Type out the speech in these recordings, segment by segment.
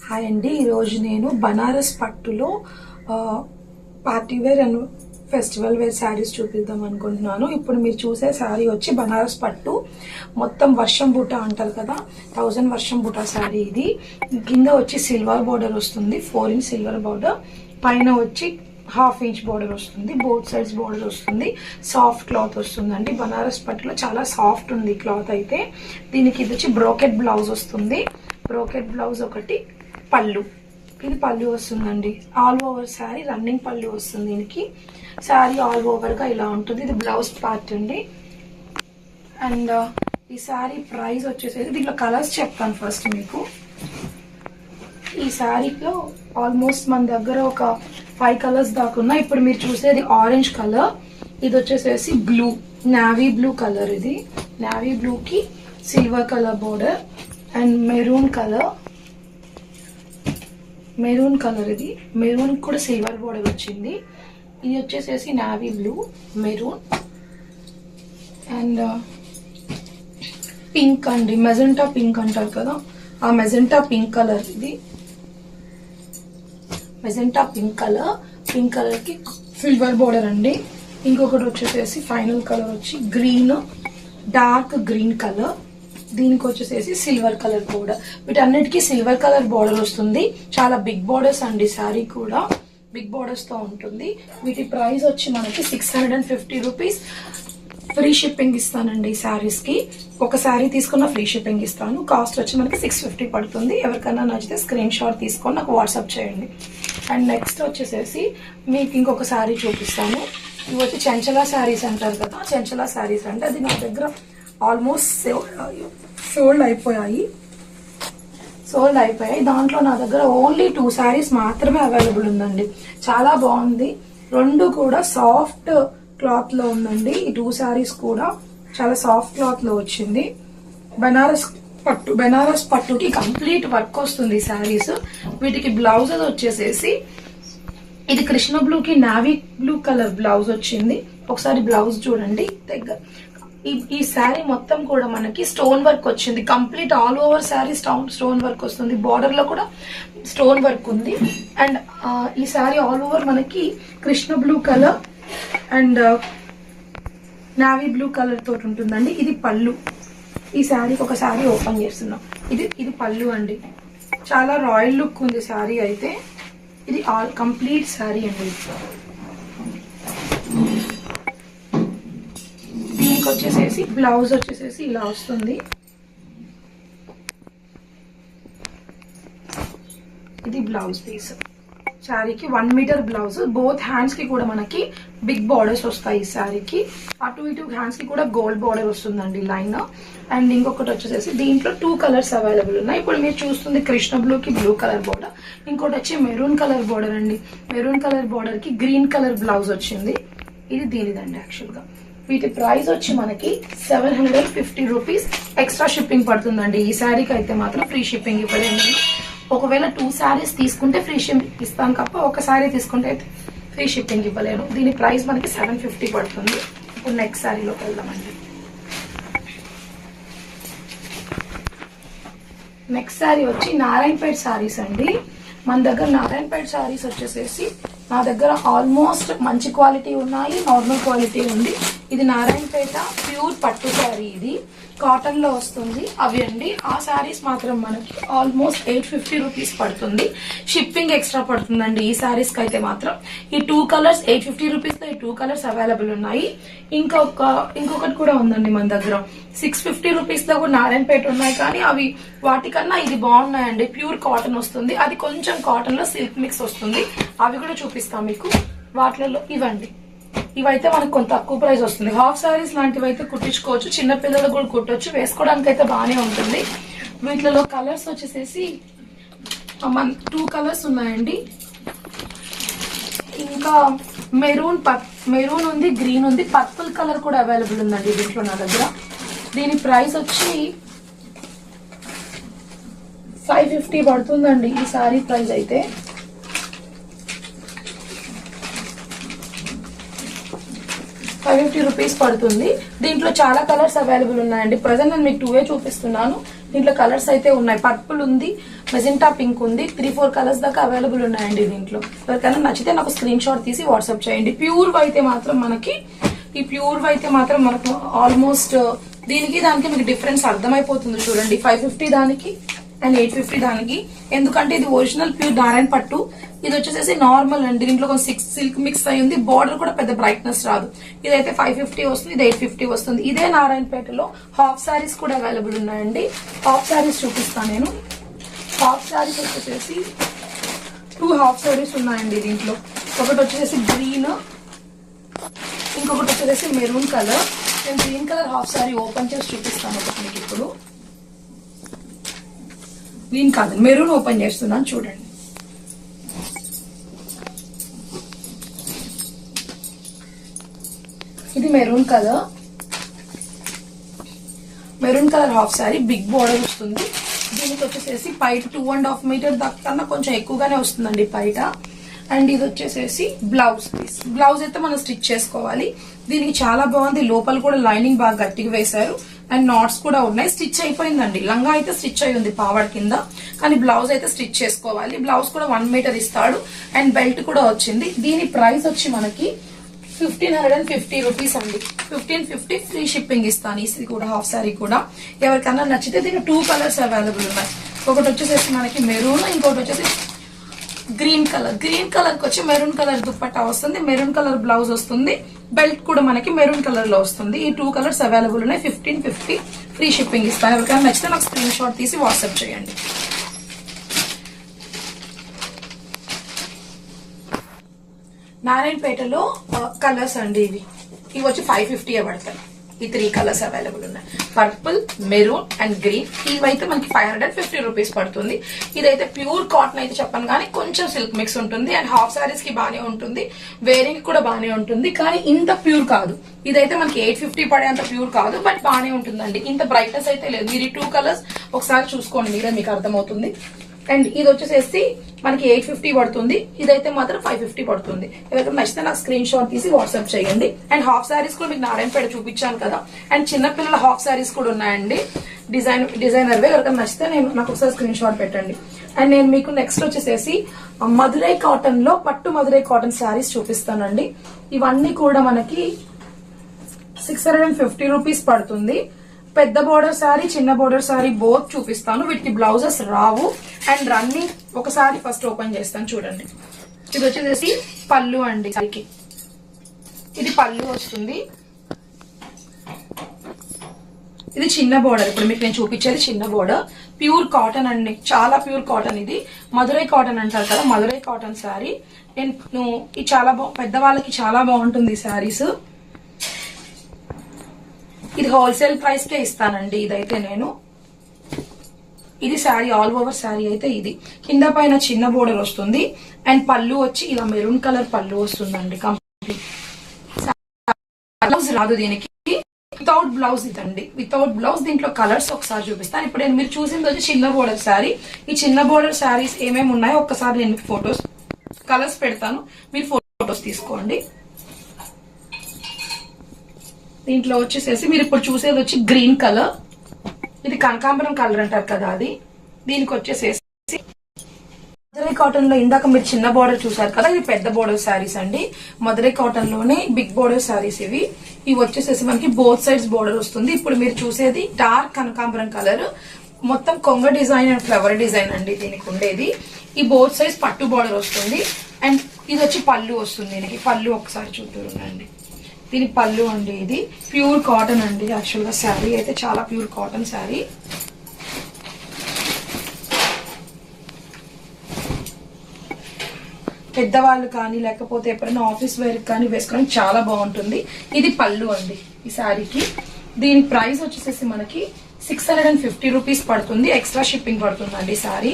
Hi అండి. ఈరోజు నేను బనారస్ పట్టులో party wear and festival wear saris చూపిద్దాం అనుకుంటున్నాను. ఇప్పుడు మీరు చూసే శారీ వచ్చి బనారస్ పట్టు. మొత్తం వర్షం బూట అంటారు కదా థౌజండ్ వర్షం బూట శారీ ఇది. కింద వచ్చి సిల్వర్ బార్డర్ వస్తుంది ఫోర్ ఇంచ్ సిల్వర్ బార్డర్. పైన వచ్చి హాఫ్ ఇంచ్ బోర్డర్ వస్తుంది బోత్ సైడ్స్ బోర్డర్ వస్తుంది. సాఫ్ట్ క్లాత్ వస్తుందండి. బనారస్ పట్టులో చాలా సాఫ్ట్ ఉంది క్లాత్ అయితే. దీనికి ఇది వచ్చి బ్రోకెట్ బ్లౌజ్ వస్తుంది. బ్రోకెట్ బ్లౌజ్ ఒకటి పళ్ళు. ఇది పళ్ళు వస్తుందండి. ఆల్ ఓవర్ శారీ రన్నింగ్ పళ్ళు వస్తుంది దీనికి. శారీ ఆల్ ఓవర్గా ఇలా ఉంటుంది. ఇది బ్లౌజ్ పార్ట్ అండి. అండ్ uh, ఈ శారీ ప్రైస్ వచ్చేసి దీంట్లో కలర్స్ చెప్తాను ఫస్ట్ మీకు. ఈ శారీలో ఆల్మోస్ట్ మన దగ్గర ఒక ఫైవ్ కలర్స్ దాకా ఉన్నాయి. ఇప్పుడు మీరు చూసేది ఆరెంజ్ కలర్ ఇది వచ్చేసేసి బ్లూ నావీ బ్లూ కలర్ ఇది. నావీ బ్లూకి silver colour border and maroon colour maroon colour ఇది. మెరూన్ కూడా సిల్వర్ బోర్డర్ వచ్చింది. ఇది వచ్చేసేసి navy blue maroon. And pink uh, అండి. మెజెంటా పింక్ అంటారు కదా. ఆ మెజెంటా పింక్ కలర్ ఇది. మెజెంటా పింక్ కలర్ పింక్ కలర్కి సిల్వర్ బోర్డర్ అండి. ఇంకొకటి వచ్చేసేసి ఫైనల్ కలర్ వచ్చి గ్రీన్ డార్క్ గ్రీన్ కలర్ దీనికి వచ్చేసేసి సిల్వర్ కలర్ బోర్డర్ వీటన్నిటికీ సిల్వర్ కలర్ బోర్డర్ వస్తుంది. చాలా బిగ్ బోర్డర్స్ అండి శారీ కూడా. బిగ్ బోర్డర్స్తో ఉంటుంది. వీటి ప్రైస్ వచ్చి మనకి six hundred and fifty rupees. Free shipping ఇస్తానండి ఈ శారీస్కి. ఒక శారీ తీసుకున్న ఫ్రీ షిప్పింగ్ ఇస్తాను. కాస్ట్ వచ్చి మనకి సిక్స్ ఫిఫ్టీ పడుతుంది. ఎవరికైనా నచ్చితే స్క్రీన్ షాట్ తీసుకొని నాకు వాట్సాప్ చేయండి. అండ్ నెక్స్ట్ వచ్చేసేసి మీకు ఇంకొక శారీ చూపిస్తాను. ఇవి వచ్చి చెంచలా శారీస్ అంటారు కదా చెంచలా శారీస్ అంటే అది నా దగ్గర ఆల్మోస్ట్ సోల్డ్ అయిపోయాయి. సోల్డ్ అయిపోయాయి. దాంట్లో నా దగ్గర ఓన్లీ టూ శారీస్ మాత్రమే అవైలబుల్ ఉందండి. చాలా బాగుంది. రెండు కూడా సాఫ్ట్ క్లాత్లో ఉందండి. ఈ టూ శారీస్ కూడా చాలా సాఫ్ట్ క్లాత్లో వచ్చింది. బెనారస్ పట్టు బెనారస్ పట్టుకి కంప్లీట్ వర్క్ వస్తుంది శారీస్. వీటికి బ్లౌజెస్ వచ్చేసేసి ఇది కృష్ణ బ్లూకి నావీ బ్లూ కలర్ బ్లౌజ్ వచ్చింది. ఒకసారి బ్లౌజ్ చూడండి. దగ్గర ఈ ఈ శారీ మొత్తం కూడా మనకి స్టోన్ వర్క్ వచ్చింది. Complete all over sari stone stone work వస్తుంది. బార్డర్లో కూడా స్టోన్ వర్క్ ఉంది. అండ్ ఈ శారీ ఆల్ ఓవర్ మనకి Krishna blue colour and navy blue colour తోటి ఉంటుందండి. ఇది పళ్ళు. ఈ శారీకి ఒక శారీ ఓపెన్ చేస్తున్నాం. ఇది ఇది పళ్ళు అండి. చాలా రాయల్ లుక్ ఉంది శారీ అయితే. ఇది ఆల్ కంప్లీట్ శారీ అండి. దీనికి వచ్చేసేసి. బ్లౌజ్ వచ్చేసేసి ఇలా వస్తుంది. ఇది బ్లౌజ్ పీస్. శారీకి వన్ మీటర్ బ్లౌజ్. బోత్ హ్యాండ్స్కి కూడా మనకి బిగ్ బార్డర్స్ వస్తాయి ఈ శారీకి. అటు ఇటు హ్యాండ్స్కి కూడా గోల్డ్ బార్డర్ వస్తుందండి లైన్. అండ్ ఇంకొకటి వచ్చేసేసి దీంట్లో టూ కలర్స్ అవైలబుల్ ఉన్నాయి. ఇప్పుడు మీరు చూస్తుంది కృష్ణ బ్లూ కి బ్లూ కలర్ బార్డర్ ఇంకోటి వచ్చి మెరూన్ కలర్ బార్డర్ అండి. మెరూన్ కలర్ బార్డర్కి గ్రీన్ కలర్ బ్లౌజ్ వచ్చింది. ఇది దీనిదండి యాక్చువల్గా. వీటి ప్రైస్ వచ్చి మనకి seven hundred fifty rupees extra shipping పడుతుందండి. ఈ శారీకి అయితే మాత్రం ఫ్రీ షిప్పింగ్ ఇవ్వలేదు ఒకవేళ టూ శారీస్ తీసుకుంటే ఫ్రీ షిప్పింగ్ ఇస్తాను తప్ప ఒక శారీ తీసుకుంటే అయితే ఫ్రీ షిప్పింగ్ ఇవ్వలేను దీని ప్రైస్ మనకి సెవెన్ ఫిఫ్టీ పడుతుంది. ఇప్పుడు నెక్స్ట్ శారీలోకి వెళ్దామండి. నెక్స్ట్ శారీ వచ్చి నారాయణపేట్ శారీస్ అండి. మన దగ్గర నారాయణపేట శారీస్ వచ్చేసేసి నా దగ్గర ఆల్మోస్ట్ మంచి క్వాలిటీ ఉన్నాయి నార్మల్ క్వాలిటీ ఉంది. ఇది నారాయణపేట ప్యూర్ పట్టు శారీ ఇది. కాటన్లో వస్తుంది. అవి అండి. ఆ శారీస్ మాత్రం మనకి ఆల్మోస్ట్ ఎయిట్ ఫిఫ్టీ రూపీస్ పడుతుంది. షిప్పింగ్ ఎక్స్ట్రా పడుతుందండి ఈ శారీస్కి అయితే మాత్రం. ఈ టూ కలర్స్ ఎయిట్ ఫిఫ్టీ రూపీస్లో ఈ టూ కలర్స్ అవైలబుల్ ఉన్నాయి. ఇంకొక ఇంకొకటి కూడా ఉందండి మన దగ్గర. సిక్స్ ఫిఫ్టీ రూపీస్లో కూడా నారాయణపేట ఉన్నాయి కానీ అవి వాటికన్నా ఇది బాగున్నాయండి. ప్యూర్ కాటన్ వస్తుంది. అది కొంచెం కాటన్లో సిల్క్ మిక్స్ వస్తుంది. అవి కూడా చూపిస్తాం మీకు. వాటిలలో ఇవ్వండి ఇవైతే మనకు కొంత తక్కువ ప్రైస్ వస్తుంది. హాఫ్ సారీస్ లాంటివి అయితే కుట్టించుకోవచ్చు చిన్నపిల్లలు కూడా కుట్టొచ్చు. వేసుకోవడానికి అయితే బాగానే ఉంటుంది. వీటిలో కలర్స్ వచ్చేసేసి మన టూ కలర్స్ ఉన్నాయండి. ఇంకా మెరూన్ మెరూన్ ఉంది గ్రీన్ ఉంది. పర్పుల్ కలర్ కూడా అవైలబుల్ ఉందండి దీంట్లో నా దగ్గర. దీని ప్రైస్ వచ్చి ఫైవ్ ఫిఫ్టీ పడుతుందండి ఈ సారీ ప్రైస్ అయితే. ఫైవ్ ఫిఫ్టీ రూపీస్ పడుతుంది. దీంట్లో చాలా కలర్స్ అవైలబుల్ ఉన్నాయండి. ప్రజెంట్ నేను మీకు టూ ఏ చూపిస్తున్నాను. దీంట్లో కలర్స్ అయితే ఉన్నాయి. పర్పుల్ ఉంది మెజెంటా పింక్ ఉంది. త్రీ ఫోర్ కలర్స్ దాకా అవైలబుల్ ఉన్నాయండి దీంట్లో. ఎవరికైనా నచ్చితే నాకు స్క్రీన్ షాట్ తీసి వాట్సాప్ చేయండి. ప్యూర్ అయితే మాత్రం మనకి ఈ ప్యూర్ అయితే మాత్రం మనకు ఆల్మోస్ట్ uh, దీనికి దానికి మీకు డిఫరెన్స్ అర్థమైపోతుంది చూడండి. ఫైవ్ ఫిఫ్టీ దానికి అండ్ ఎయిట్ ఫిఫ్టీ దానికి. ఎందుకంటే ఇది ఒరిజినల్ ప్యూర్ నారాయణ పట్టు. ఇది వచ్చేసి నార్మల్ అండి. దీంట్లో కొంచెం సిక్స్ సిల్క్ మిక్స్ అయి ఉంది. బార్డర్ కూడా పెద్ద బ్రైట్నెస్ రాదు. ఇదైతే ఫైవ్ ఫిఫ్టీ వస్తుంది. ఇది ఎయిట్ ఫిఫ్టీ వస్తుంది. ఇదే నారాయణపేటలో హాఫ్ సారీస్ కూడా అవైలబుల్ ఉన్నాయండి. హాఫ్ సారీస్ చూపిస్తాను నేను. హాఫ్ సారీస్ వచ్చేసి టూ హాఫ్ సారీస్ ఉన్నాయండి దీంట్లో. ఒకటి వచ్చేసి గ్రీన్ ఇంకొకటి వచ్చేసి మెరూన్ కలర్ నేను green colour half sari open చేసి చూపిస్తాను ఒకటి మీకు ఇప్పుడు. గ్రీన్ కాదు మెరూన్ ఓపెన్ చేస్తున్నాను. చూడండి ఇది maroon colour. Maroon colour half sari big border వస్తుంది. దీనికి వచ్చేసేసి పైట టూ అండ్ హాఫ్ మీటర్ దాకా కొంచెం ఎక్కువగానే వస్తుందండి పైట. అండ్ ఇది వచ్చేసేసి బ్లౌజ్ పీస్. బ్లౌజ్ అయితే మనం స్టిచ్ చేసుకోవాలి. దీనికి చాలా బాగుంది. లోపల కూడా లైనింగ్ బాగా గట్టిగా వేశారు. అండ్ నాట్స్ కూడా ఉన్నాయి. స్టిచ్ అయిపోయిందండి. లంగా అయితే స్టిచ్ అయి ఉంది పావడ కింద. కానీ బ్లౌజ్ అయితే స్టిచ్ చేసుకోవాలి. బ్లౌజ్ కూడా వన్ మీటర్ ఇస్తాడు. అండ్ బెల్ట్ కూడా వచ్చింది. దీని ప్రైస్ వచ్చి మనకి fifteen hundred and fifty rupees అండి. ఫిఫ్టీన్ ఫిఫ్టీ ఫ్రీ షిప్పింగ్ ఇస్తాను ఇది కూడా హాఫ్ సారీ కూడా. ఎవరికన్నా నచ్చితే దీనికి టూ కలర్స్ అవైలబుల్ ఉన్నాయి. ఒకటి వచ్చేసేసి మనకి మెరూన్ ఇంకోటి వచ్చేసి గ్రీన్ కలర్. గ్రీన్ కలర్కి వచ్చి మెరూన్ కలర్ దుప్పట్టా వస్తుంది. మెరూన్ కలర్ బ్లౌజ్ వస్తుంది. బెల్ట్ కూడా మనకి మెరూన్ కలర్లో వస్తుంది. ఈ టూ కలర్స్ అవైలబుల్ ఉన్నాయి. ఫిఫ్టీన్ ఫిఫ్టీ ఫ్రీ షిప్పింగ్ ఇస్తాను. ఎవరికైనా నచ్చితే నాకు స్క్రీన్ షాట్ తీసి వాట్సాప్ చేయండి. నారాయణపేటలో కలర్స్ అండి ఇవి. ఇవి వచ్చి ఫైవ్ ఫిఫ్టీ పడతాయి. ఈ త్రీ కలర్స్ అవైలబుల్ ఉన్నాయి. పర్పుల్ మెరూన్ అండ్ గ్రీన్ ఇవైతే మనకి ఫైవ్ హండ్రెడ్ ఫిఫ్టీ రూపీస్ పడుతుంది. ఇదైతే ప్యూర్ కాటన్ అయితే చెప్పను కానీ కొంచెం సిల్క్ మిక్స్ ఉంటుంది అండ్ హాఫ్ సారీస్కి బాగానే ఉంటుంది. వేరింగ్ కూడా బాగానే ఉంటుంది కానీ ఇంత ప్యూర్ కాదు. ఇదైతే మనకి ఎయిట్ ఫిఫ్టీ పడేంత ప్యూర్ కాదు బట్ బాగానే ఉంటుందండి. ఇంత బ్రైట్నెస్ అయితే లేదు. మీరు టూ కలర్స్ ఒకసారి చూసుకోండి మీరే మీకు అర్థమవుతుంది. అండ్ ఇది వచ్చేసేసి మనకి ఎయిట్ ఫిఫ్టీ పడుతుంది. ఇదైతే మాత్రం ఫైవ్ ఫిఫ్టీ పడుతుంది. ఎవరికైనా నచ్చితే నాకు స్క్రీన్ షాట్ తీసి వాట్సాప్ చేయండి. అండ్ హాఫ్ సారీస్ కూడా మీకు నారాయణపేట చూపించాను కదా. అండ్ చిన్నపిల్లల హాఫ్ సారీస్ కూడా ఉన్నాయండి. డిజైన్ డిజైనర్ ఎవరికైనా నచ్చితే నేను నాకు ఒకసారి స్క్రీన్ షాట్ పెట్టండి. అండ్ నేను మీకు నెక్స్ట్ వచ్చేసేసి మధురై కాటన్లో పట్టు మధురై కాటన్ శారీస్ చూపిస్తానండి. ఇవన్నీ కూడా మనకి six hundred and fifty rupees పడుతుంది. పెద్ద బోర్డర్ సారీ చిన్న బోర్డర్ సారీ బోత్ చూపిస్తాను. వీటికి బ్లౌజెస్ రావు. అండ్ రన్నింగ్ ఒకసారి ఫస్ట్ ఓపెన్ చేస్తాను చూడండి. ఇది వచ్చేసి పళ్ళు అండి సారీకి. ఇది పళ్ళు వస్తుంది. ఇది చిన్న బోర్డర్. ఇప్పుడు మీకు నేను చూపించేది చిన్న బోర్డర్. ప్యూర్ కాటన్ అండి. చాలా ప్యూర్ కాటన్ ఇది. మధురై కాటన్ అంటారు కదా మధురై కాటన్ శారీ నేను ఇది చాలా బా పెద్దవాళ్ళకి చాలా బాగుంటుంది ఈ శారీస్ ఇది హోల్సేల్ ప్రైస్ కే ఇస్తానండి ఇదైతే నేను. ఇది శారీ ఆల్ ఓవర్ శారీ అయితే ఇది. కింద పైన చిన్న బోర్డర్ వస్తుంది. అండ్ పళ్ళు వచ్చి ఇలా మెరూన్ కలర్ పళ్ళు వస్తుందండి కంప్లీట్. బ్లౌజ్ రాదు దీనికి. వితౌట్ బ్లౌజ్ ఇదండి. వితౌట్ బ్లౌజ్ దీంట్లో కలర్స్ ఒకసారి చూపిస్తాను. ఇప్పుడు నేను మీరు చూసింది వచ్చి చిన్న బోర్డర్ శారీ. ఈ చిన్న బోర్డర్ శారీస్ ఏమేమి ఉన్నాయో ఒక్కసారి నేను ఫొటోస్ కలర్స్ పెడతాను. మీరు ఫొటోస్ తీసుకోండి. దీంట్లో వచ్చేసేసి మీరు ఇప్పుడు చూసేది వచ్చి గ్రీన్ కలర్. ఇది కనకాంబరం కలర్ అంటారు కదా అది. దీనికి వచ్చేసేసి మధురై కాటన్లో ఇందాక మీరు చిన్న బోర్డర్ చూసారు కదా ఇది పెద్ద బోర్డర్ శారీస్ అండి. మధురై కాటన్లోనే బిగ్ బోర్డర్ శారీస్ ఇవి. ఇవి వచ్చేసేసి మనకి బోత్ సైడ్స్ బోర్డర్ వస్తుంది. ఇప్పుడు మీరు చూసేది డార్క్ కనకాంబరం కలర్. మొత్తం కొంగ డిజైన్ అండ్ ఫ్లవర్ డిజైన్ అండి దీనికి ఉండేది. ఈ బోత్ సైజ్ పట్టు బోర్డర్ వస్తుంది. అండ్ ఇది వచ్చి పళ్ళు వస్తుంది. దీనికి పళ్ళు ఒకసారి చూద్దురునండి దీని పళ్ళు అండి ఇది. ప్యూర్ కాటన్ అండి యాక్చువల్గా శారీ. అయితే చాలా ప్యూర్ కాటన్ శారీ. పెద్దవాళ్ళు కానీ లేకపోతే ఎప్పుడైనా ఆఫీస్ వేర్ కానీ వేసుకోవడం చాలా బాగుంటుంది. ఇది పళ్ళు అండి ఈ శారీకి. దీని ప్రైస్ వచ్చేసేసి మనకి six hundred and fifty rupees పడుతుంది. ఎక్స్ట్రా షిప్పింగ్ పడుతుందండి శారీ.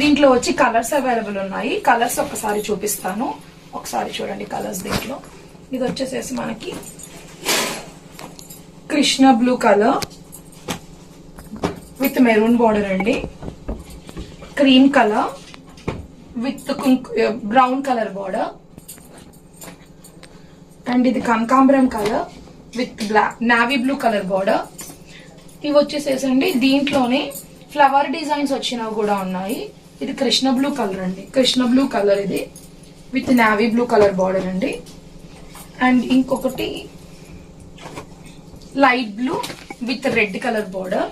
దీంట్లో వచ్చి కలర్స్ అవైలబుల్ ఉన్నాయి. కలర్స్ ఒకసారి చూపిస్తాను. ఒకసారి చూడండి కలర్స్ దీంట్లో. ఇది వచ్చేసేసి మనకి Krishna blue colour with maroon border అండి. Cream colour with brown colour border and ఇది కనకాంబరం colour with black navy blue colour border ఇవి వచ్చేసేసండి దీంట్లోనే ఫ్లవర్ డిజైన్స్ వచ్చినవి కూడా ఉన్నాయి. ఇది కృష్ణ బ్లూ కలర్ అండి. కృష్ణ బ్లూ కలర్ ఇది. With navy blue colour border అండి. అండ్ ఇంకొకటి light blue with red colour border.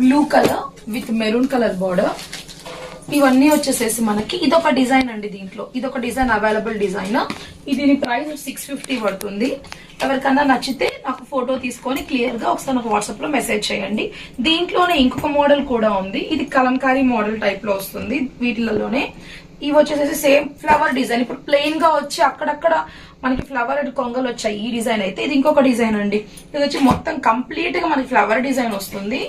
Blue colour with maroon colour border. ఇవన్నీ వచ్చేసేసి మనకి ఇదొక డిజైన్ అండి దీంట్లో. ఇదొక డిజైన్ అవైలబుల్ డిజైన్. దీని ప్రైస్ సిక్స్ ఫిఫ్టీ పడుతుంది. ఎవరికన్నా నచ్చితే నాకు ఫోటో తీసుకొని క్లియర్గా ఒకసారి నాకు వాట్సాప్లో మెసేజ్ చేయండి. దీంట్లోనే ఇంకొక మోడల్ కూడా ఉంది. ఇది కలంకారీ మోడల్ టైప్లో వస్తుంది. వీటిలలోనే ఇవి వచ్చేసేసి సేమ్ ఫ్లవర్ డిజైన్. ఇప్పుడు ప్లెయిన్గా వచ్చి అక్కడక్కడ మనకి ఫ్లవర్ కొంగలు వచ్చాయి. ఈ డిజైన్ అయితే ఇది ఇంకొక డిజైన్ అండి. ఇది వచ్చి మొత్తం కంప్లీట్గా మనకి ఫ్లవర్ డిజైన్ వస్తుంది.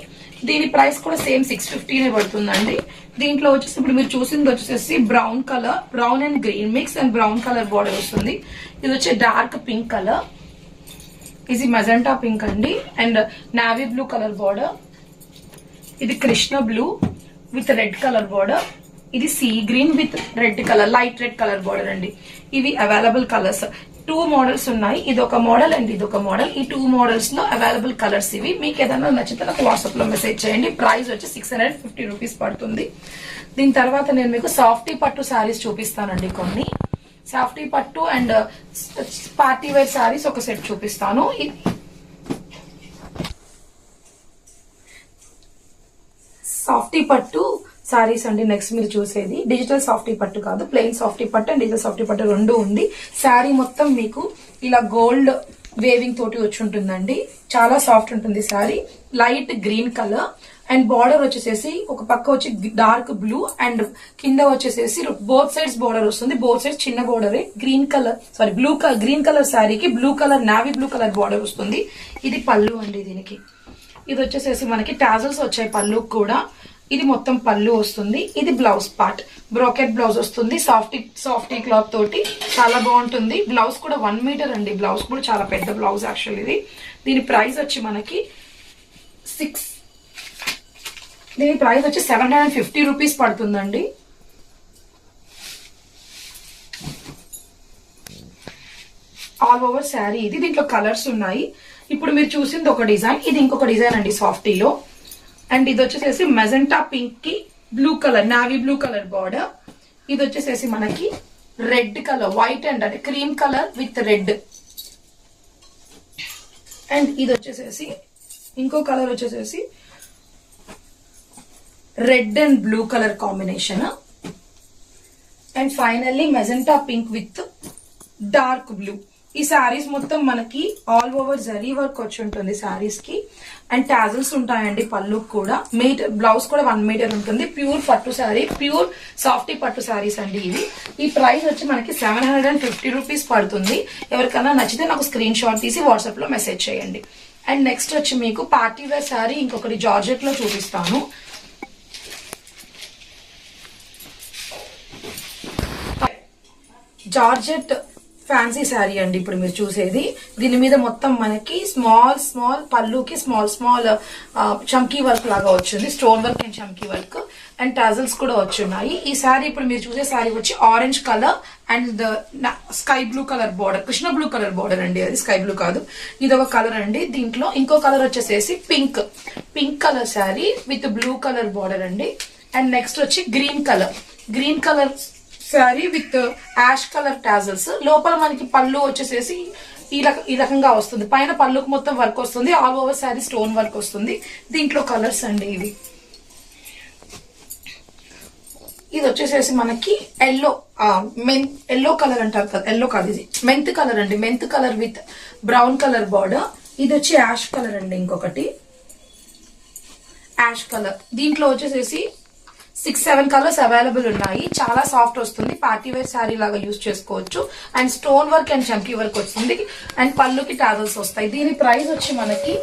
దీని ప్రైస్ కూడా సేమ్ సిక్స్ ఫిఫ్టీనే పడుతుందండి. దీంట్లో వచ్చేసి ఇప్పుడు మీరు చూసింది వచ్చేసి brown colour brown and green mix and brown colour border వస్తుంది. ఇది వచ్చి డార్క్ పింక్ కలర్ ఇది మెజెంటా పింక్ అండి. And navy blue colour border ఇది Krishna blue with red colour border ఇది sea green with red colour light red colour border అండి. ఇవి available colours two models ఉన్నాయి. ఇది ఒక మోడల్ అండ్ ఇది ఒక మోడల్ ఈ టూ మోడల్స్లో అవైలబుల్ కలర్స్ ఇవి. మీకు ఏదైనా నచ్చితే నాకు వాట్సాప్లో మెసేజ్ చేయండి. ప్రైస్ వచ్చి సిక్స్ హండ్రెడ్ ఫిఫ్టీ రూపీస్ పడుతుంది. దీని తర్వాత నేను మీకు సాఫ్టీ పట్టు శారీస్ చూపిస్తానండి కొన్ని. సాఫ్టీ పట్టు అండ్ పార్టీ వేర్ శారీస్ ఒక సెట్ చూపిస్తాను. సాఫ్టీ పట్టు సారీస్ అండి నెక్స్ట్ మీరు చూసేది. డిజిటల్ సాఫ్టీ పట్టు కాదు ప్లెయిన్ సాఫ్టీ పట్టు అండ్ డిజిటల్ సాఫ్టీ పట్టు రెండు ఉంది. శారీ మొత్తం మీకు ఇలా గోల్డ్ వేవింగ్ తోటి వచ్చి ఉంటుందండి. చాలా సాఫ్ట్ ఉంటుంది sari light green colour and border వచ్చేసేసి ఒక పక్క వచ్చి డార్క్ బ్లూ అండ్ కింద వచ్చేసేసి బోత్ సైడ్స్ బార్డర్ వస్తుంది. బోత్ సైడ్స్ చిన్న బోర్డరే green colour sari blue colour green colour శారీకి blue colour navy blue colour border వస్తుంది. ఇది పళ్ళు అండి దీనికి. ఇది వచ్చేసేసి మనకి టాజల్స్ వచ్చాయి పళ్ళు కూడా. ఇది మొత్తం పళ్ళు వస్తుంది. ఇది బ్లౌజ్ పార్ట్. బ్రోకెట్ బ్లౌజ్ వస్తుంది. సాఫ్టీ సాఫ్టీ క్లాత్ తోటి చాలా బాగుంటుంది. బ్లౌజ్ కూడా వన్ మీటర్ అండి. బ్లౌజ్ కూడా చాలా పెద్ద బ్లౌజ్ యాక్చువల్ ఇది. దీని ప్రైస్ వచ్చి మనకి సిక్స్ దీని ప్రైస్ వచ్చి seven hundred and fifty rupees పడుతుందండి. ఆల్ ఓవర్ శారీ ఇది దీంట్లో కలర్స్ ఉన్నాయి. ఇప్పుడు మీరు చూసింది ఒక డిజైన్ ఇది ఇంకొక డిజైన్ అండి సాఫ్టీలో అండ్ ఇది వచ్చేసేసి మెజెంటా పింక్కి blue colour navy blue colour border. ఇది వచ్చేసేసి మనకి రెడ్ కలర్ వైట్ అండ్ అంటే cream colour with red. And ఇది వచ్చేసేసి ఇంకో కలర్ వచ్చేసేసి red and blue colour combination. And finally magenta pink with dark blue. ఈ శారీస్ మొత్తం మనకి ఆల్ ఓవర్ జరీ వర్క్ వచ్చి ఉంటుంది శారీస్కి. అండ్ టాజల్స్ ఉంటాయండి పళ్ళు కూడా. మీటర్ బ్లౌజ్ కూడా వన్ మీటర్ ఉంటుంది. ప్యూర్ పట్టు శారీ ప్యూర్ సాఫ్టీ పట్టు శారీస్ అండి ఇవి. ఈ ప్రైస్ వచ్చి మనకి seven hundred and fifty rupees పడుతుంది. ఎవరికైనా నచ్చితే నాకు స్క్రీన్ షాట్ తీసి వాట్సాప్లో మెసేజ్ చేయండి. అండ్ నెక్స్ట్ వచ్చి మీకు పార్టీ వేర్ శారీ ఇంకొకటి జార్జెట్లో చూపిస్తాను. జార్జెట్ ఫ్యాన్సీ శారీ అండి ఇప్పుడు మీరు చూసేది. దీని మీద మొత్తం మనకి స్మాల్ స్మాల్ పళ్ళుకి స్మాల్ స్మాల్ చమ్కీ వర్క్ లాగా వచ్చింది. స్టోన్ వర్క్ అండ్ చమ్కీ వర్క్ అండ్ టజల్స్ కూడా వచ్చున్నాయి. ఈ శారీ ఇప్పుడు మీరు చూసే శారీ వచ్చి orange colour and sky blue colour border Krishna blue colour border అండి అది. స్కై బ్లూ కాదు. ఇది ఒక కలర్ అండి. దీంట్లో ఇంకో కలర్ వచ్చేసేసి pink pink colour sari with blue colour border అండి. అండ్ నెక్స్ట్ వచ్చి green colour green colour sari with ash colour tassels లోపల మనకి పళ్ళు వచ్చేసేసి ఈ రక ఈ రకంగా వస్తుంది. పైన పళ్ళుకు మొత్తం వర్క్ వస్తుంది. All over sari stone work వస్తుంది. దీంట్లో కలర్స్ అండి ఇవి. ఇది వచ్చేసేసి మనకి ఎల్లో మెన్ ఎల్లో కలర్ అంటారు కదా ఎల్లో కాదు ఇది. మెంత్ కలర్ అండి. Mint colour with brown colour border ఇది వచ్చి యాష్ కలర్ అండి ఇంకొకటి. యాష్ కలర్ దీంట్లో వచ్చేసేసి సిక్స్ సెవెన్ కలర్స్ అవైలబుల్ ఉన్నాయి. చాలా సాఫ్ట్ వస్తుంది. పార్టీ వేర్ శారీ లాగా యూజ్ చేసుకోవచ్చు. And stone work and chunky work వస్తుంది. అండ్ పళ్ళుకి టాజల్స్ వస్తాయి. దీని ప్రైస్ వచ్చి మనకి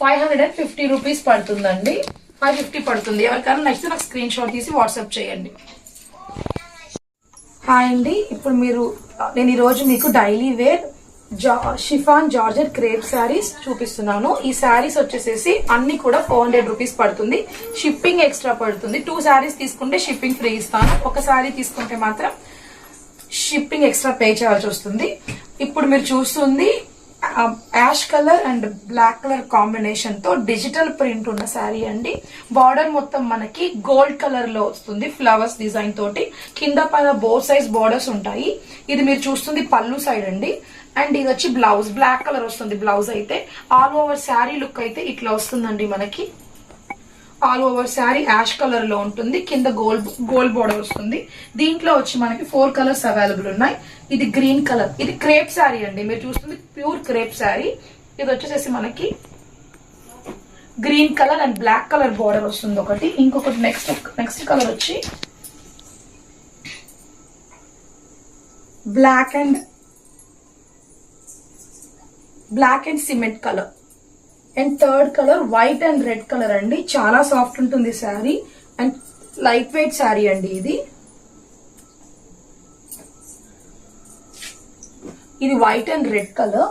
five hundred and fifty rupees పడుతుందండి. ఫైవ్ ఫిఫ్టీ పడుతుంది. ఎవరికైనా నచ్చితే నాకు స్క్రీన్ షాట్ తీసి వాట్సాప్ చేయండి. హాయ్ అండి. ఇప్పుడు మీరు నేను ఈరోజు మీకు daily wear chiffon georgette crepe saris చూపిస్తున్నాను. ఈ శారీస్ వచ్చేసేసి అన్ని కూడా ఫోర్ హండ్రెడ్ రూపీస్ పడుతుంది. షిప్పింగ్ ఎక్స్ట్రా పడుతుంది. టూ శారీస్ తీసుకుంటే షిప్పింగ్ ఫ్రీ ఇస్తాను. ఒక శారీ తీసుకుంటే మాత్రం షిప్పింగ్ ఎక్స్ట్రా పే చేయాల్సి వస్తుంది. ఇప్పుడు మీరు చూస్తుంది ash colour and black colour కాంబినేషన్తో డిజిటల్ ప్రింట్ ఉన్న శారీ అండి. బార్డర్ మొత్తం మనకి గోల్డ్ కలర్లో వస్తుంది ఫ్లవర్స్ డిజైన్ తోటి. కింద పైన బోర్ సైజ్ బార్డర్స్ ఉంటాయి. ఇది మీరు చూస్తుంది పళ్ళు సైడ్ అండి. అండ్ ఇది వచ్చి బ్లౌజ్ బ్లాక్ కలర్ వస్తుంది బ్లౌజ్ అయితే. ఆల్ ఓవర్ శారీ లుక్ అయితే ఇట్లా వస్తుందండి మనకి. ఆల్ ఓవర్ శారీ యాష్ కలర్లో ఉంటుంది. కింద గోల్డ్ గోల్డ్ బోర్డర్ వస్తుంది. దీంట్లో వచ్చి మనకి ఫోర్ కలర్స్ అవైలబుల్ ఉన్నాయి. ఇది గ్రీన్ కలర్ ఇది క్రేప్ శారీ అండి. మీరు చూస్తుంది ప్యూర్ క్రేప్ శారీ ఇది వచ్చేసేసి మనకి green colour and black colour border వస్తుంది ఒకటి. ఇంకొకటి నెక్స్ట్ నెక్స్ట్ కలర్ వచ్చి black and black and cement colour and third colour white and red colour అండి. చాలా సాఫ్ట్ ఉంటుంది sari and light weight sari అండి ఇది. ఇది white and red colour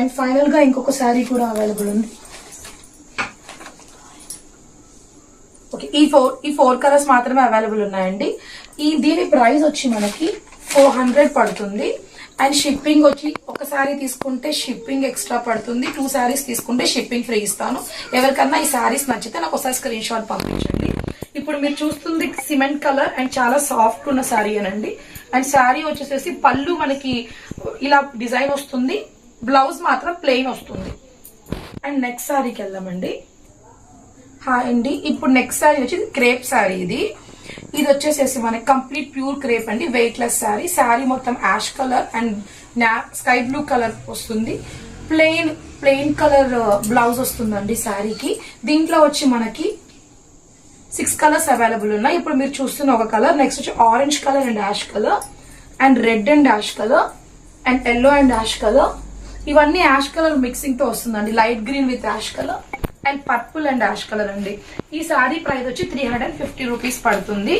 and ఫైనల్గా ఇంకొక శారీ కూడా అవైలబుల్ ఉంది. ఓకే ఈ ఫోర్ ఈ ఫోర్ కలర్స్ మాత్రమే అవైలబుల్ ఉన్నాయండి. ఈ దీని ప్రైస్ వచ్చి మనకి ఫోర్ హండ్రెడ్ పడుతుంది. అండ్ షిప్పింగ్ వచ్చి ఒక శారీ తీసుకుంటే షిప్పింగ్ ఎక్స్ట్రా పడుతుంది. టూ శారీస్ తీసుకుంటే షిప్పింగ్ ఫ్రీ ఇస్తాను. ఎవరికన్నా ఈ శారీస్ నచ్చితే నాకు ఒకసారి స్క్రీన్ షాట్ పంపించండి. ఇప్పుడు మీరు చూస్తుంది సిమెంట్ కలర్ అండ్ చాలా సాఫ్ట్ ఉన్న శారీ అనండి. అండ్ శారీ వచ్చేసేసి పళ్ళు మనకి ఇలా డిజైన్ వస్తుంది. బ్లౌజ్ మాత్రం ప్లెయిన్ వస్తుంది. అండ్ నెక్స్ట్ శారీకి వెళ్దామండి. హాయ్ అండి. ఇప్పుడు నెక్స్ట్ శారీ వచ్చి క్రేప్ శారీ ఇది. ఇది వచ్చేసేసి మనకి కంప్లీట్ ప్యూర్ క్రేప్ అండి. వెయిట్ లెస్ శారీ శారీ మొత్తం ash colour and sky blue colour వస్తుంది. Plain plain colour uh, blouse వస్తుందండి శారీకి దీంట్లో వచ్చి మనకి సిక్స్ కలర్స్ అవైలబుల్ ఉన్నాయి. ఇప్పుడు మీరు చూస్తున్న ఒక కలర్ నెక్స్ట్ వచ్చి orange colour and ash colour and red and ash colour and yellow and ash colour ఇవన్నీ యాష్ కలర్ మిక్సింగ్తో వస్తుందండి. Light green with ash colour and purple and ash colour అండి. ఈ సారీ ప్రైస్ వచ్చి three hundred and fifty rupees పడుతుంది.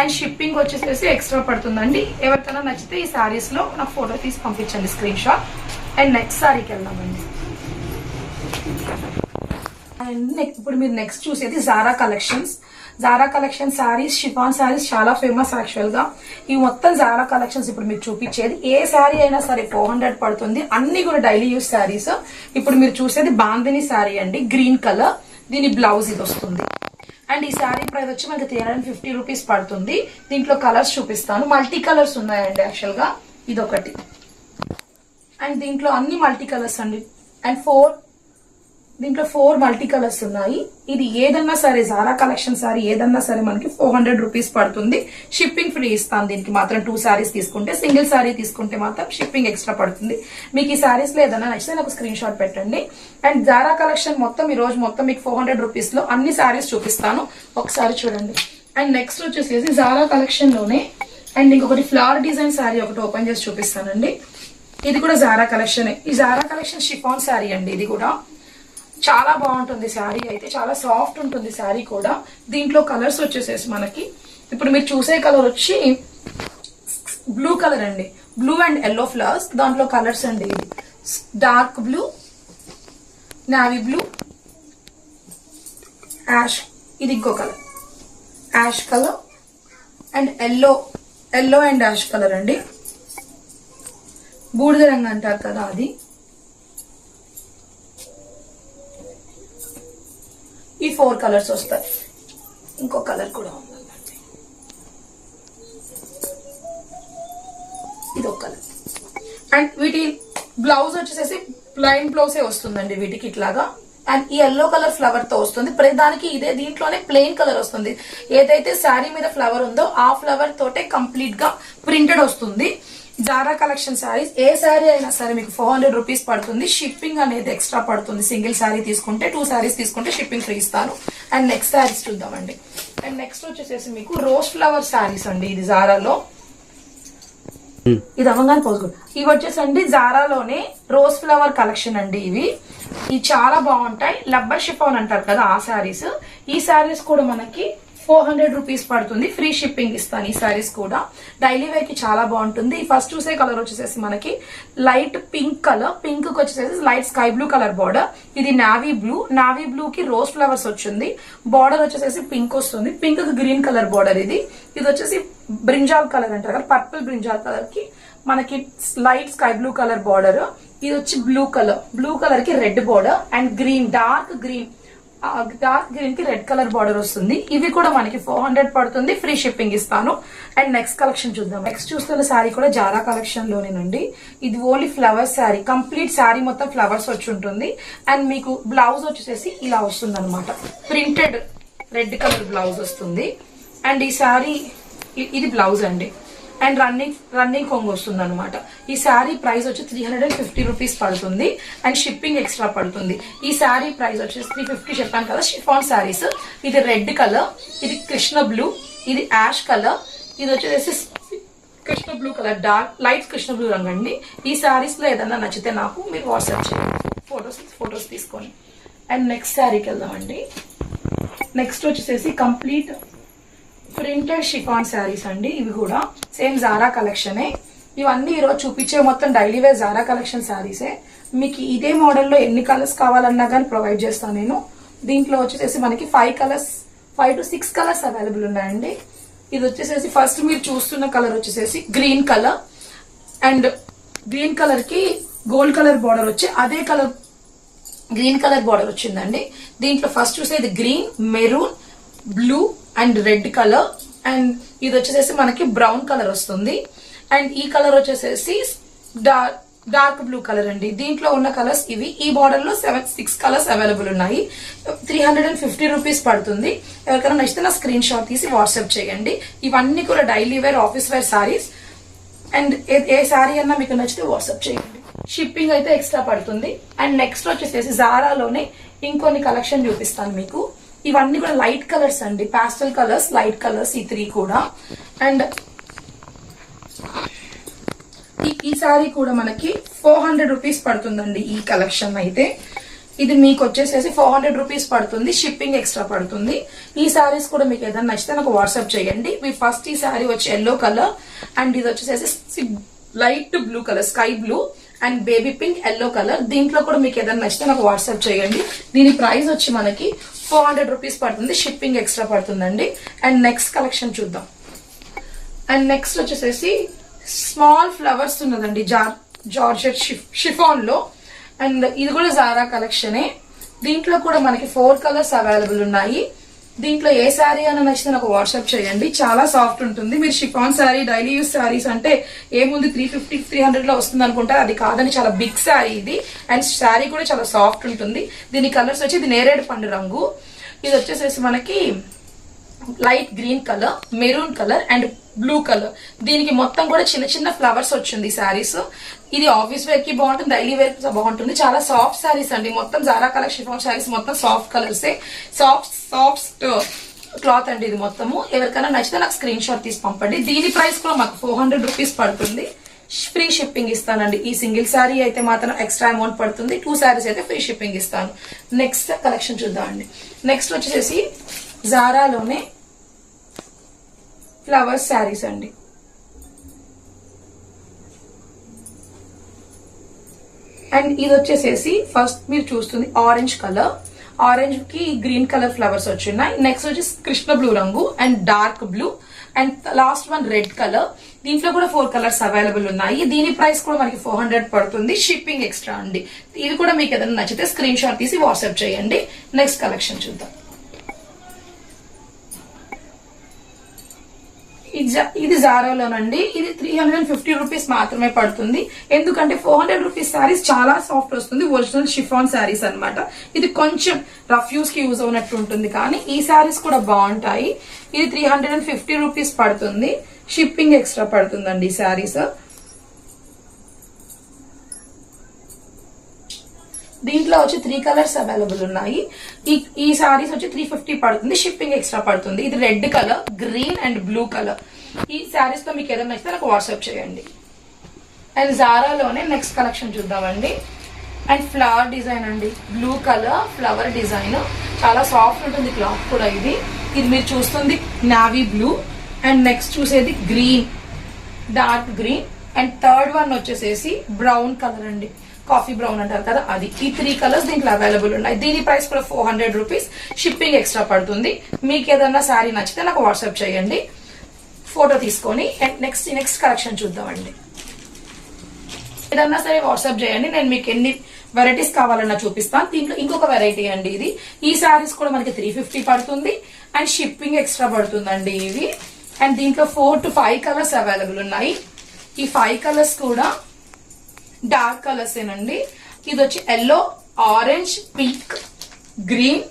And shipping వచ్చేసేసి extra పడుతుందండి. ఎవరికైనా నచ్చితే ఈ సారీస్లో నాకు ఫోటో తీసి పంపించండి స్క్రీన్ షాట్ అండ్ నెక్స్ట్ సారీకి వెళ్దామండి. అండ్ నెక్స్ట్ ఇప్పుడు మీరు నెక్స్ట్ చూసేది Zara collections Zara collection saris chiffon saris చాలా ఫేమస్ యాక్చువల్గా. ఈ మొత్తం జారా కలెక్షన్స్ ఇప్పుడు మీరు చూపించేది. ఏ శారీ అయినా సరే ఫోర్ హండ్రెడ్ పడుతుంది. అన్ని కూడా డైలీ యూస్ శారీస్ ఇప్పుడు మీరు చూసేది బాందిని శారీ అండి. గ్రీన్ కలర్ దీని బ్లౌజ్ ఇది వస్తుంది. అండ్ ఈ శారీ ప్రైస్ వచ్చి మనకి త్రీ హండ్రెడ్ ఫిఫ్టీ రూపీస్ పడుతుంది. దీంట్లో కలర్స్ చూపిస్తాను. మల్టీ కలర్స్ ఉన్నాయండి యాక్చువల్గా. ఇదొకటి. అండ్ దీంట్లో అన్ని మల్టీ కలర్స్ అండి. అండ్ ఫోర్ దీంట్లో ఫోర్ మల్టీ కలర్స్ ఉన్నాయి. ఇది ఏదన్నా సరే జారా కలెక్షన్ సారీ ఏదన్నా సరే మనకి ఫోర్ హండ్రెడ్ రూపీస్ పడుతుంది. షిప్పింగ్ ఫ్రీ ఇస్తాను దీనికి మాత్రం టూ సారీస్ తీసుకుంటే. సింగిల్ సారీ తీసుకుంటే మాత్రం షిప్పింగ్ ఎక్స్ట్రా పడుతుంది. మీకు ఈ సారీస్లో ఏదన్నా నచ్చితే నాకు స్క్రీన్ షాట్ పెట్టండి. అండ్ జారా కలెక్షన్ మొత్తం ఈ రోజు మొత్తం మీకు ఫోర్ హండ్రెడ్ రూపీస్లో అన్ని సారీస్ చూపిస్తాను. ఒకసారి చూడండి. అండ్ నెక్స్ట్ వచ్చేసేసి జారా కలెక్షన్లోనే అండ్ ఇంకొకటి ఫ్లవర్ డిజైన్ శారీ ఒకటి ఓపెన్ చేసి చూపిస్తానండి. ఇది కూడా జారా కలెక్షన్ ఈ జారా కలెక్షన్ షిఫాన్ సారీ అండి. ఇది కూడా చాలా బాగుంటుంది శారీ అయితే చాలా సాఫ్ట్ ఉంటుంది శారీ కూడా. దీంట్లో కలర్స్ వచ్చేసేసి మనకి ఇప్పుడు మీరు చూసే కలర్ వచ్చి బ్లూ కలర్ అండి. బ్లూ అండ్ ఎల్లో ఫ్లవర్స్ దాంట్లో కలర్స్ అండి ఇది dark blue navy blue ash ఇది ఇంకో colour. Ash colour and yellow yellow and ash colour అండి. బూడిద రంగు అంటారు కదా అది. ఈ ఫోర్ కలర్స్ వస్తాయి. ఇంకో కలర్ కూడా ఉంది ఇది ఒక కలర్. అండ్ వీటి బ్లౌజ్ వచ్చేసేసి ప్లైన్ బ్లౌజే వస్తుందండి వీటికి ఇట్లాగా. అండ్ ఈ ఎల్లో కలర్ ఫ్లవర్తో వస్తుంది. ప్రతి దానికి ఇదే దీంట్లోనే ప్లెయిన్ కలర్ వస్తుంది. ఏదైతే శారీ మీద ఫ్లవర్ ఉందో ఆ ఫ్లవర్ తోటే కంప్లీట్గా ప్రింటెడ్ వస్తుంది. జారా కలెక్షన్ శారీస్ ఏ శారీ అయినా సరే మీకు ఫోర్ హండ్రెడ్ రూపీస్ పడుతుంది. షిప్పింగ్ అనేది ఎక్స్ట్రా పడుతుంది. సింగిల్ శారీ తీసుకుంటే టూ శారీస్ తీసుకుంటే షిప్పింగ్ ఫ్రీ ఇస్తాను. అండ్ నెక్స్ట్ శారీస్ చూద్దామండి. అండ్ నెక్స్ట్ వచ్చేసేసి మీకు రోజ్ ఫ్లవర్ శారీస్ అండి ఇది జారాలో ఇది అవ్వగానే పోసుకోండి. ఇవి వచ్చేసండి జారాలోనే రోజ్ ఫ్లవర్ కలెక్షన్ అండి ఇవి. ఇవి చాలా బాగుంటాయి. లబ్బర్ షిఫాన్ అంటారు కదా ఆ శారీస్ ఈ శారీస్ కూడా మనకి ఫోర్ హండ్రెడ్ రూపీస్ పడుతుంది. ఫ్రీ షిప్పింగ్ ఇస్తాను ఈ సారీస్ కూడా. డైలీ వేర్కి చాలా బాగుంటుంది. ఫస్ట్ చూసే కలర్ వచ్చేసేసి మనకి లైట్ పింక్ కలర్ పింక్కి వచ్చేసేసి light sky blue colour border ఇది నావీ బ్లూ నావీ బ్లూ కి రోజ్ ఫ్లవర్స్ వచ్చింది. బార్డర్ వచ్చేసేసి పింక్ వస్తుంది. పింక్కి గ్రీన్ కలర్ బార్డర్ ఇది. ఇది వచ్చేసి బ్రింజాల్ కలర్ అంటారు కదా. పర్పుల్ బ్రింజాల్ కలర్కి మనకి light sky blue colour border ఇది వచ్చి బ్లూ కలర్ బ్లూ కలర్కి red border and green dark green dark గ్రీన్కి రెడ్ కలర్ బార్డర్ వస్తుంది. ఇవి కూడా మనకి ఫోర్ హండ్రెడ్ పడుతుంది. ఫ్రీ షిప్పింగ్ ఇస్తాను. అండ్ నెక్స్ట్ కలెక్షన్ చూద్దాం. నెక్స్ట్ చూస్తున్న శారీ కూడా జారా కలెక్షన్ లోనేనండి ఇది only flowers sari complete sari మొత్తం ఫ్లవర్స్ వచ్చి ఉంటుంది. అండ్ మీకు బ్లౌజ్ వచ్చేసి ఇలా వస్తుంది అనమాట ప్రింటెడ్ రెడ్ కలర్ బ్లౌజ్ వస్తుంది. అండ్ ఈ శారీ ఇది బ్లౌజ్ అండి. అండ్ రన్నింగ్ రన్నింగ్ కొంగు వస్తుంది అనమాట ఈ శారీ ప్రైస్ వచ్చి three hundred and fifty rupees పడుతుంది అండ్ షిప్పింగ్ ఎక్స్ట్రా పడుతుంది. ఈ శారీ ప్రైస్ వచ్చేసి త్రీ ఫిఫ్టీ చెప్పాను కదా షిఫాన్ శారీస్. ఇది రెడ్ కలర్ ఇది కృష్ణ బ్లూ ఇది యాష్ కలర్ ఇది వచ్చేసి Krishna blue colour dark light Krishna blue రంగు అండి. ఈ శారీస్లో ఏదన్నా నచ్చితే నాకు మీరు వాట్సాప్ చేయండి. ఫొటోస్ ఫొటోస్ తీసుకొని అండ్ నెక్స్ట్ శారీకి వెళ్దామండి. నెక్స్ట్ వచ్చేసేసి కంప్లీట్ ప్రింటెడ్ షిఫాన్ శారీస్ అండి. ఇవి కూడా సేమ్ జారా కలెక్షనే ఇవన్నీ ఈరోజు చూపించే మొత్తం డైలీ వేర్ జారా కలెక్షన్ శారీసే మీకు ఇదే మోడల్లో ఎన్ని కలర్స్ కావాలన్నా కానీ ప్రొవైడ్ చేస్తాను నేను. దీంట్లో వచ్చేసేసి మనకి five colours five to six colours available ఉన్నాయండి. ఇది వచ్చేసేసి ఫస్ట్ మీరు చూస్తున్న కలర్ వచ్చేసేసి గ్రీన్ కలర్ అండ్ గ్రీన్ కలర్కి గోల్డ్ కలర్ బార్డర్ వచ్చి అదే కలర్ గ్రీన్ కలర్ బార్డర్ వచ్చిందండి. దీంట్లో ఫస్ట్ చూసేది green maroon blue and red colour. And ఇది వచ్చేసేసి మనకి బ్రౌన్ కలర్ వస్తుంది. అండ్ ఈ కలర్ వచ్చేసేసి డార్క్ డార్క్ బ్లూ కలర్ అండి. దీంట్లో ఉన్న కలర్స్ ఇవి. ఈ బార్డర్లో సెవెన్ సిక్స్ కలర్స్ అవైలబుల్ ఉన్నాయి. Three hundred and fifty rupees పడుతుంది. ఎవరికైనా నచ్చితే నా స్క్రీన్ షాట్ తీసి వాట్సాప్ చేయండి. ఇవన్నీ కూడా daily wear office wear saris. And ఏ- ఏ శారీ అన్నా మీకు నచ్చితే వాట్సాప్ చేయండి. షిప్పింగ్ అయితే ఎక్స్ట్రా పడుతుంది. అండ్ నెక్స్ట్ వచ్చేసేసి జారాలోనే ఇంకొన్ని కలెక్షన్ చూపిస్తాను మీకు. ఇవన్నీ కూడా లైట్ కలర్స్ అండి. పాస్టల్ కలర్స్ లైట్ కలర్స్ ఈ త్రీ కూడా. అండ్ ఈ- ఈ సారీ కూడా మనకి ఫోర్ హండ్రెడ్ రూపీస్ పడుతుందండి ఈ కలెక్షన్ అయితే. ఇది మీకు వచ్చేసేసి ఫోర్ హండ్రెడ్ రూపీస్ పడుతుంది. షిప్పింగ్ ఎక్స్ట్రా పడుతుంది. ఈ సారీస్ కూడా మీకు ఏదైనా నచ్చితే నాకు వాట్సాప్ చేయండి. మీ ఫస్ట్ ఈ సారీ వచ్చి ఎల్లో కలర్ అండ్ ఇది వచ్చేసేసి light blue colour sky blue and baby pink yellow colour. దీంట్లో కూడా మీకు ఏదైనా నచ్చితే నాకు వాట్సాప్ చేయండి. దీని ప్రైస్ వచ్చి మనకి ఫోర్ హండ్రెడ్ రూపీస్ పడుతుంది. షిప్పింగ్ ఎక్స్ట్రా పడుతుందండి. అండ్ నెక్స్ట్ కలెక్షన్ చూద్దాం. అండ్ నెక్స్ట్ వచ్చేసేసి స్మాల్ ఫ్లవర్స్ ఉన్నదండి. జార్ జార్జెట్ షిఫాన్లో అండ్ ఇది కూడా జారా కలెక్షనే దీంట్లో కూడా మనకి ఫోర్ కలర్స్ అవైలబుల్ ఉన్నాయి. దీంట్లో ఏ శారీ అని నచ్చితే నాకు వాట్సాప్ చేయండి. చాలా సాఫ్ట్ ఉంటుంది. మీరు chiffon sari daily use saris అంటే ఏముంది త్రీ ఫిఫ్టీ త్రీ హండ్రెడ్లో వస్తుంది అనుకుంటారు. అది కాదని చాలా బిగ్ శారీ ఇది. అండ్ శారీ కూడా చాలా సాఫ్ట్ ఉంటుంది. దీని కలర్స్ వచ్చి ఇది నేరేడు పండు రంగు? ఇది వచ్చేసేసి మనకి light green colour maroon colour and blue colour దీనికి మొత్తం కూడా చిన్న చిన్న ఫ్లవర్స్ వచ్చింది శారీస్ ఇది ఆఫీస్ వేర్కి బాగుంటుంది డైలీ వేర్ బాగుంటుంది. చాలా సాఫ్ట్ శారీస్ అండి. మొత్తం జారా కలర్ షిఫాన్ శారీస్ మొత్తం soft colours soft soft cloth అండి ఇది మొత్తము. ఎవరికైనా నచ్చితే నాకు స్క్రీన్ షాట్ తీసి పంపండి. దీని ప్రైస్ కూడా మాకు ఫోర్ హండ్రెడ్ రూపీస్ పడుతుంది. ఫ్రీ షిప్పింగ్ ఇస్తానండి. ఈ సింగిల్ శారీ అయితే మాత్రం ఎక్స్ట్రా అమౌంట్ పడుతుంది. టూ శారీస్ అయితే ఫ్రీ షిప్పింగ్ ఇస్తాను. నెక్స్ట్ కలెక్షన్ చూద్దామండి. నెక్స్ట్ వచ్చేసి జారాలోనే ఫ్లవర్స్ శారీస్ అండి. అండ్ ఇది వచ్చేసేసి ఫస్ట్ మీరు చూస్తుంది ఆరెంజ్ కలర్ ఆరెంజ్కి గ్రీన్ కలర్ ఫ్లవర్స్ వచ్చున్నాయి. నెక్స్ట్ వచ్చేసి కృష్ణ బ్లూ రంగు and dark blue and last one red colour దీంట్లో కూడా ఫోర్ కలర్స్ అవైలబుల్ ఉన్నాయి. దీని ప్రైస్ కూడా మనకి ఫోర్ హండ్రెడ్ పడుతుంది. షిప్పింగ్ ఎక్స్ట్రా అండి. ఇది కూడా మీకు ఏదైనా నచ్చితే స్క్రీన్ షాట్ తీసి వాట్సాప్ చేయండి. నెక్స్ట్ కలెక్షన్ చూద్దాం. ఇది జా- ఇది ఇది three hundred and fifty rupees మాత్రమే పడుతుంది. ఎందుకంటే ఫోర్ హండ్రెడ్ రూపీస్ శారీస్ చాలా సాఫ్ట్ వస్తుంది. ఒరిజినల్ షిఫాన్ శారీస్ అన్నమాట. ఇది కొంచెం రఫ్ యూస్కి యూజ్ అవునట్టు ఉంటుంది కానీ ఈ శారీస్ కూడా బాగుంటాయి. ఇది three hundred and fifty rupees పడుతుంది. షిప్పింగ్ ఎక్స్ట్రా పడుతుందండి ఈ శారీస్ దీంట్లో వచ్చి త్రీ కలర్స్ అవైలబుల్ ఉన్నాయి. ఈ ఈ సారీస్ వచ్చి త్రీ ఫిఫ్టీ పడుతుంది షిప్పింగ్ ఎక్స్ట్రా పడుతుంది. ఇది red colour green and blue colour ఈ సారీస్తో మీకు ఏదైనా నచ్చితే నాకు వాట్సాప్ చేయండి. అండ్ జారాలోనే నెక్స్ట్ కలెక్షన్ చూద్దామండి. అండ్ ఫ్లవర్ డిజైన్ అండి. బ్లూ కలర్ ఫ్లవర్ డిజైన్ చాలా సాఫ్ట్ ఉంటుంది క్లాత్ కూడా ఇది. ఇది మీరు చూస్తుంది నావీ బ్లూ అండ్ నెక్స్ట్ చూసేది green dark green and third one వచ్చేసేసి బ్రౌన్ కలర్ అండి. కాఫీ బ్రౌన్ అంటారు కదా అది. ఈ త్రీ కలర్స్ దీంట్లో అవైలబుల్ ఉన్నాయి. దీని ప్రైస్ కూడా four hundred rupees shipping extra పడుతుంది. మీకు ఏదన్నా శారీ నచ్చితే నాకు వాట్సాప్ చేయండి. ఫోటో తీసుకొని అండ్ నెక్స్ట్ నెక్స్ట్ కలెక్షన్ చూద్దామండి. ఏదన్నా సరే వాట్సాప్ చేయండి. నేను మీకు ఎన్ని వెరైటీస్ కావాలన్నా చూపిస్తాను. దీంట్లో ఇంకొక వెరైటీ అండి ఇది. ఈ శారీస్ కూడా మనకి త్రీ ఫిఫ్టీ పడుతుంది. అండ్ షిప్పింగ్ ఎక్స్ట్రా పడుతుందండి ఇవి అండ్ దీంట్లో four to five colours available ఉన్నాయి. ఈ ఫైవ్ కలర్స్ కూడా డార్క్ కలర్స్ ఏనండి. ఇది వచ్చి yellow orange pink green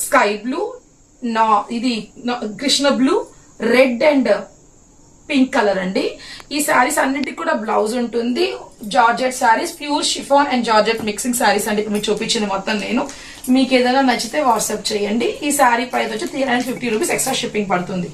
sky blue నా ఇది నా- Krishna blue red and pink colour అండి. ఈ శారీస్ అన్నిటికి కూడా బ్లౌజ్ ఉంటుంది. Georgette saris pure chiffon and georgette mixing saris అండి. మీరు మీకు చూపించింది మొత్తం నేను. మీకు ఏదైనా నచ్చితే వాట్సాప్ చేయండి. ఈ శారీ ప్రైస్ వచ్చి three hundred fifty rupees extra shipping పడుతుంది.